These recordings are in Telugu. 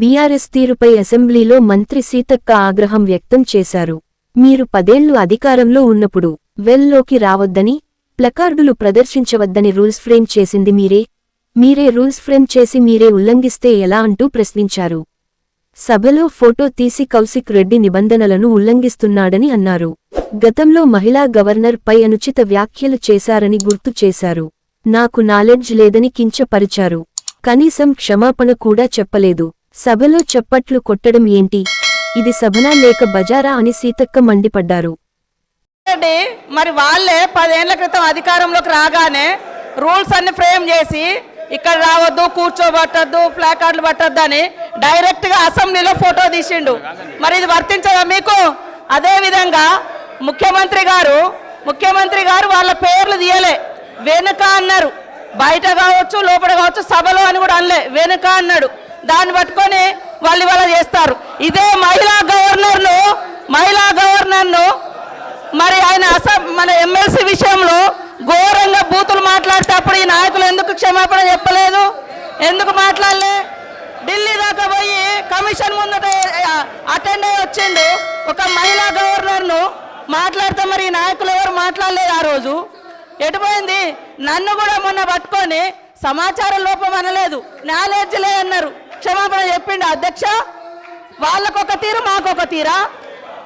బీఆర్ఎస్ తీరుపై అసెంబ్లీలో మంత్రి సీతక్క ఆగ్రహం వ్యక్తం చేశారు. మీరు పదేళ్ళు అధికారంలో ఉన్నప్పుడు వెల్లోకి రావద్దని ప్లకార్డులు ప్రదర్శించవద్దని రూల్స్ ఫ్రేమ్ చేసింది మీరే. మీరే రూల్స్ ఫ్రేమ్ చేసి మీరే ఉల్లంఘిస్తే ఎలా అంటూ ప్రశ్నించారు. సభలో ఫోటో తీసి కౌశిక్ రెడ్డి నిబంధనలను ఉల్లంఘిస్తున్నాడని అన్నారు. గతంలో మహిళా గవర్నర్ పై అనుచిత వ్యాఖ్యలు చేశారని గుర్తు చేశారు. నాకు నాలెడ్జ్ లేదని కించపరిచారు. కనీసం క్షమాపణ కూడా చెప్పలేదు. సభలో చప్పట్లు కొట్టడం ఏంటి? ఇది సభనా లేక బజారా అని సీతక్క మండిపడ్డారు. మరి వాళ్ళే పదేళ్ళ క్రితం అధికారంలోకి రాగానే రూల్స్ అన్ని ఫ్రేమ్ చేసి ఇక్కడ రావద్దు కూర్చోబట్టద్దు ప్లాకార్డులు పట్టద్దు అని డైరెక్ట్గా అసెంబ్లీలో ఫోటో తీసిండు. మరి ఇది వర్తించదా మీకు? అదే విధంగా ముఖ్యమంత్రి గారు ముఖ్యమంత్రి గారు వాళ్ళ పేర్లు తీయలే. వెనుక అన్నారు. బయట కావచ్చు లోపల కావచ్చు సభలో అని కూడా అనలే. వెనుక అన్నాడు. దాన్ని పట్టుకొని వాళ్ళు ఇవాళ చేస్తారు. ఇదే మహిళా గవర్నర్ను మహిళా గవర్నర్ను మరి ఆయన అసెం మన ఎమ్మెల్సీ విషయంలో ఘోరంగా బూతులు మాట్లాడితే అప్పుడు ఈ నాయకులు ఎందుకు క్షమాపణ చెప్పలేదు? ఎందుకు మాట్లాడలే? ఢిల్లీ దాకా పోయి కమిషన్ ముందట అటెండ్ అయ్యి వచ్చిండు. ఒక మహిళా గవర్నర్ను మాట్లాడితే మరి ఈ నాయకులు ఎవరు మాట్లాడలేదు ఆ రోజు? ఎటుపోయింది? నన్ను కూడా మొన్న పట్టుకొని సమాచారం లోపం అనలేదు. నాలెడ్జ్ లేదన్నారు. క్షమాపణ చెప్పిండు అధ్యక్ష. వాళ్ళకొక తీరు మాకొక తీరా?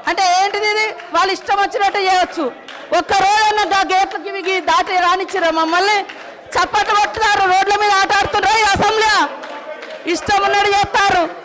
అంటే ఏంటిది ఇది? వాళ్ళు ఇష్టం వచ్చినట్టు చేయొచ్చు. ఒక్క రోజన్నా ఆ గేట్లకి ఇవి దాటి రానిచ్చిరా మమ్మల్ని. చప్పట్లు పట్టుతారు రోడ్ల మీద ఆటాడుతున్నారు అసెంబ్లీ. ఇష్టం ఉన్నట్టు చేస్తారు.